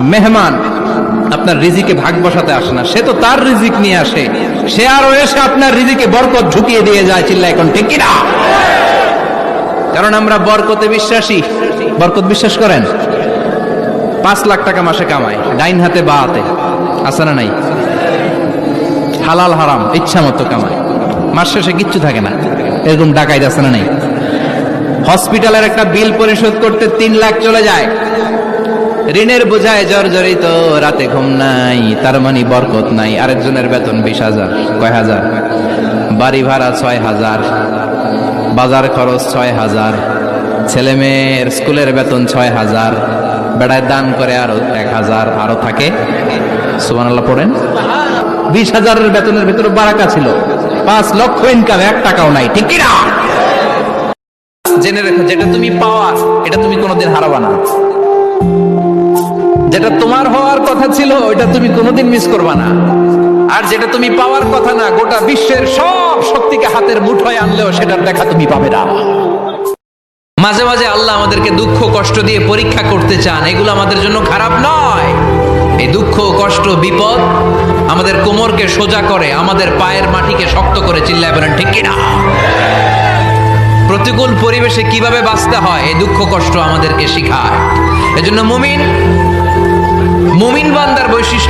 মেহমান, আপনার রিজিকে ভাগ বসাতে আসে না। সে তো তার রিজিক নিয়ে আসে। সে আরও এসে আপনার রিজিকে বরকত ঢুকিয়ে দিয়ে যায় চিল্লা এখন, ঠিক কিনা? কারণ আমরা বরকতে বিশ্বাসী। বরকত বিশ্বাস করেন? পাঁচ লাখ টাকা মাসে কামাই, ডাইন হাতে বা হাতে। আছে না নাই? হালাল হারাম, ইচ্ছা মতো কামাই। মাস শেষে কিচ্ছু থাকে না। এরকম ডাকাই আছে না নাই? হসপিটালের একটা বিল পরিশোধ করতে তিন লাখ চলে যায়। ঋণের বোঝায় জর্জরিত, রাতে ঘুম নাই, তার মানে বরকত নাই। আরেকজনের বেতন বিশ হাজার, কয় হাজার? বাড়ি ভাড়া ছয় হাজার, বাজার খরচ ছয় হাজার, ছেলে মেয়ের স্কুলের বেতন ছয় হাজার, বেড়ায় দান করে আরও এক হাজার, আরও থাকে। সুবান আল্লাহ পড়েন। বিশ হাজারের বেতনের ভেতরে বারাকা ছিল। পাঁচ লক্ষ ইনকাম এক টাকাও নাই। ঠিক জেনে রেখো, যেটা তুমি পাওয়ার, এটা তুমি কোনোদিন হারাবা না। যেটা তোমার হওয়ার কথা ছিল, ওইটা তুমি কোনোদিন মিস করবা না। আর যেটা তুমি পাওয়ার কথা না, গোটা বিশ্বের সব শক্তিকে হাতের মুঠোয় আনলেও সেটার দেখা তুমি পাবে না। মাঝে মাঝে আল্লাহ আমাদেরকে দুঃখ কষ্ট দিয়ে পরীক্ষা করতে চান, এগুলো আমাদের জন্য খারাপ নয়। এই দুঃখ কষ্ট, বিপদ আমাদের কোমরকে সোজা করে, আমাদের পায়ের মাটিকে শক্ত করে চিল্লায় বলেন, ঠিক কিনা? প্রতিকূল পরিবেশে কীভাবে বাঁচতে হয়, এই দুঃখ কষ্ট আমাদেরকে শিখায়। এজন্য মুমিন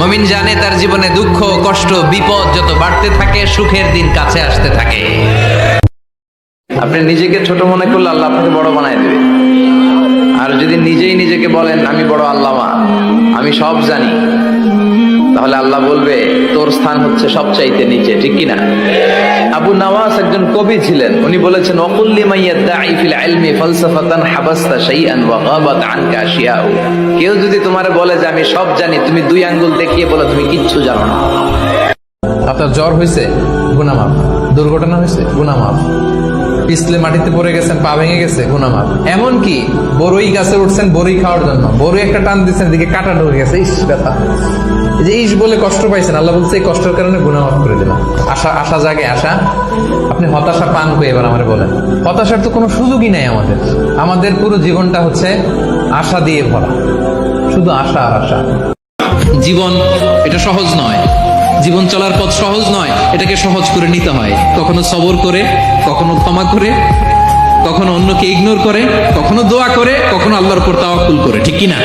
মমিন জানে তার জীবনে দুঃখ, কষ্ট, বিপদ যত বাড়তে থাকে, সুখের দিন কাছে আসতে থাকে। আপনি নিজেকে ছোট মনে করলে আল্লাহ আপনাকে বড় বানায় দেবে। আর যদি নিজেই নিজেকে বলেন, আমি বড় আল্লামা, আমি সব জানি। তাহলে আল্লাহ বলবে, তোর স্থান হচ্ছে সবচাইতে নিচে, ঠিক কি না আবু নওয়াজ একজন কবি ছিলেন, উনি বলেছেন অকুল্লি ফিল কেউ যদি তোমার বলে যে, আমি সব জানি, তুমি দুই আঙ্গুল দেখিয়ে বলো, তুমি কিচ্ছু জানো না। আপনার জ্বর হয়েছে গুনামাপ দুর্ঘটনা হয়েছে গুনামাপ পিছলে মাটিতে পড়ে গেছেন, পা ভেঙে গেছে গুনামাপ এমন কি বড়ই গাছে উঠছেন বড়ই খাওয়ার জন্য। বড়ই একটা টান দিচ্ছেন এদিকে কাটা ঢুকে গেছে, ইস, ব্যথা। যে ইস বলে কষ্ট পাইছেন, আল্লাহ বলছে এই কষ্টের কারণে গুনামাপ করে দিলাম। আশা আশা জাগে, আশা। আপনি হতাশা পান করে এবার আমার বলেন? হতাশার তো কোনো সুযোগই নাই আমাদের। আমাদের পুরো জীবনটা হচ্ছে আশা দিয়ে ভরা। শুধু আশা আর আশা। জীবন, এটা সহজ নয়। জীবন চলার পথ সহজ নয়, এটাকে সহজ করে নিতে হয়। কখনো সবর করে, কখনো ক্ষমা করে, কখনো অন্যকে ইগনোর করে, কখনো দোয়া করে, কখনো আল্লাহর উপর তাওয়াক্কুল করে। ঠিক কি না